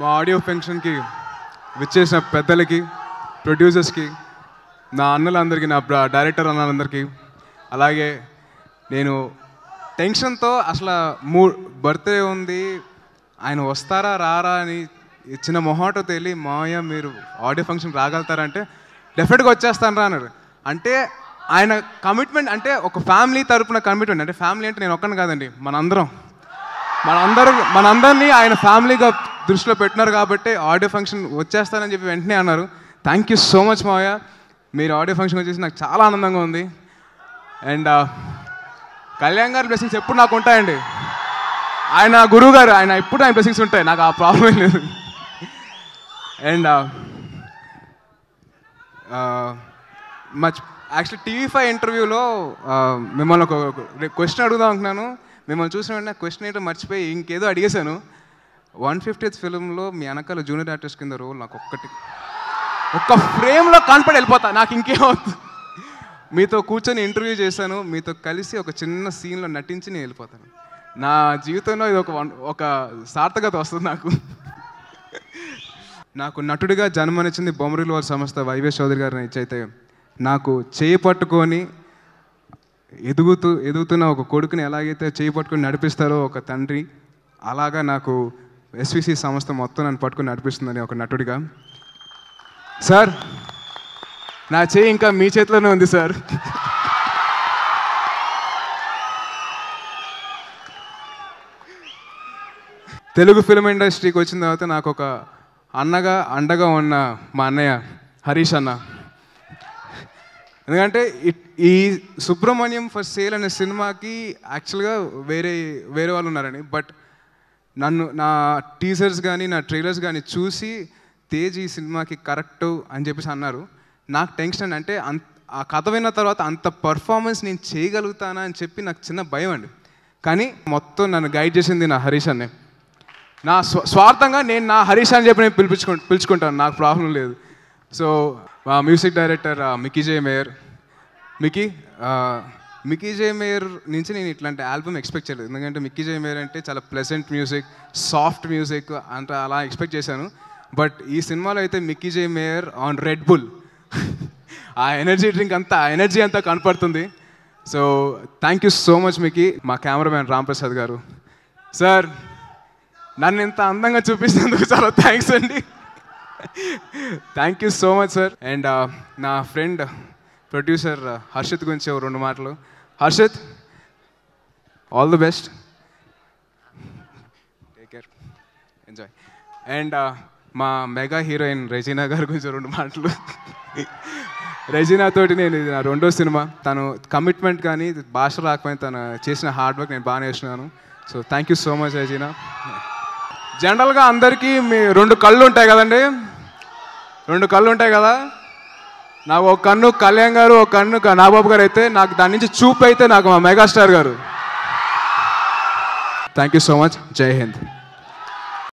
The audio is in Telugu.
మా ఆడియో ఫంక్షన్కి విచ్చేసిన పెద్దలకి ప్రొడ్యూసర్స్కి నా అన్నలందరికీ నా డైరెక్టర్ అన్నలందరికీ అలాగే నేను టెన్షన్తో అసలు మూ బర్త్డే ఉంది ఆయన వస్తారా రారా అని ఇచ్చిన మొహాటో తేలి మాయ మీరు ఆడియో ఫంక్షన్ రాగలుగుతారంటే డెఫినెట్గా వచ్చేస్తాను రా అన్నారు. అంటే ఆయన కమిట్మెంట్ అంటే ఒక ఫ్యామిలీ తరపున కమిట్మెంట్. అంటే ఫ్యామిలీ అంటే నేను ఒక్కని కాదండి మనందరం. మనందరూ మనందరినీ ఆయన ఫ్యామిలీగా దృష్టిలో పెట్టినారు కాబట్టి ఆడియో ఫంక్షన్ వచ్చేస్తానని చెప్పి వెంటనే అన్నారు. థ్యాంక్ యూ సో మచ్ మావయ్య. మీరు ఆడియో ఫంక్షన్ వచ్చేసి నాకు చాలా ఆనందంగా ఉంది. అండ్ uh, కళ్యాణ్ గారి బ్లెస్సింగ్స్ ఎప్పుడు నాకు ఉంటాయండి? ఆయన గురువు గారు ఆయన ఎప్పుడు ఆయన బ్లెస్సింగ్స్ ఉంటాయి. నాకు ఆ ప్రాబ్లం లేదు. And much actually TV five ఇంటర్వ్యూలో మిమ్మల్ని ఒక క్వశ్చన్ అడుగుదాం అనుకున్నాను. మిమ్మల్ని చూసిన వెంటనే క్వశ్చన్ ఏంటో మర్చిపోయి ఇంకేదో అడిగేశాను. వన్ ఫిఫ్టీత్ ఫిల్మ్లో మీ వెనకాల జూనియర్ ఆర్టిస్ట్ కింద రోల్ నాకు ఒక్కటి ఒక్క ఫ్రేమ్లో కనపడి వెళ్ళిపోతా నాకు ఇంకేమవుతుంది మీతో కూర్చొని ఇంటర్వ్యూ చేశాను మీతో కలిసి ఒక చిన్న సీన్లో నటించి నేను వెళ్ళిపోతాను. నా జీవితంలో ఇది ఒక వన్- ఒక సార్థకత వస్తుంది నాకు. నాకు నటుడిగా జన్మనిచ్చింది బొమ్మరిలు వారి సంస్థ వైవే చౌదరి గారిని ఇచ్చైతే నాకు చేయి పట్టుకొని ఎదుగుతూ ఎదుగుతున్న ఒక కొడుకుని ఎలాగైతే చేయి పట్టుకొని నడిపిస్తారో ఒక తండ్రి అలాగా నాకు ఎస్విసి సంస్థ మొత్తం నన్ను పట్టుకుని నడిపిస్తుందని ఒక నటుడిగా. సార్ నా చేయి ఇంకా మీ చేతిలోనే ఉంది సార్. తెలుగు ఫిల్మ్ ఇండస్ట్రీకి వచ్చిన తర్వాత నాకు ఒక అన్నగా అండగా ఉన్న మా అన్నయ్య హరీష్ అన్న. ఎందుకంటే ఇట్- ఈ సుబ్రహ్మణ్యం ఫర్ సేల్ అనే సినిమాకి యాక్చువల్గా వేరే వేరే వాళ్ళు ఉన్నారని బట్ నన్ను నా టీజర్స్ కానీ నా ట్రైలర్స్ కానీ చూసి తేజ్ ఈ సినిమాకి కరెక్ట్ అని చెప్పేసి అన్నారు. నాకు టెన్షన్ అంటే అంత ఆ కథ విన్న తర్వాత అంత పర్ఫార్మెన్స్ నేను చేయగలుగుతానా అని చెప్పి నాకు చిన్న భయం అండి. కానీ మొత్తం నన్ను గైడ్ చేసింది నా హరీష్ అన్నే. నా స్వ స్వార్థంగా నేను నా హరీష్ అని చెప్పి నేను పిలిపించుకు పిలుచుకుంటాను. నాకు ప్రాబ్లం లేదు. సో మా music director Mickey J Meyer Mickey Mickey J Meyer నుంచి నేను ఇట్లాంటి ఆల్బమ్ ఎక్స్పెక్ట్ చేయలేదు. ఎందుకంటే మిక్కీ జే మేయర్ అంటే చాలా ప్లెజెంట్ మ్యూజిక్ సాఫ్ట్ మ్యూజిక్ అంత అలా ఎక్స్పెక్ట్ చేశాను. బట్ ఈ సినిమాలో అయితే Mickey J Meyer on Red Bull ఆ ఎనర్జీ డ్రింక్ అంతా ఆ ఎనర్జీ అంతా కనపడుతుంది. So thank you so much Mickey. మా కెమెరామ్యాన్ రామ్ ప్రసాద్ గారు. సార్ నన్ను ఇంత అందంగా చూపిస్తున్నందుకు చాలా థ్యాంక్స్ అండి. Thank you so much sir and నా ఫ్రెండ్ ప్రొడ్యూసర్ uh, హర్షిత్ గురించి రెండు మాటలు. Harshith all the best take care enjoy and మా మెగా హీరోయిన్ రెజీనా గారి గురించి రెండు మాటలు. రెజీనా తోటి నేను ఇది నా రెండో సినిమా. తను కమిట్మెంట్ కానీ భాష రాకపోయినా తను చేసిన హార్డ్ వర్క్ నేను బాగా నేర్చుకున్నాను. So thank you so much Regina. జనరల్గా అందరికీ మీ రెండు కళ్ళు ఉంటాయి కదండి? రెండు కళ్ళు ఉంటాయి కదా? నాకు ఒక కన్ను కళ్యాణ్ గారు ఒక కన్ను నాగబాబు గారు అయితే నాకు దాని నుంచి చూపు అయితే నాకు మా మెగాస్టార్ గారు. థ్యాంక్ యూ సో మచ్ జై హింద్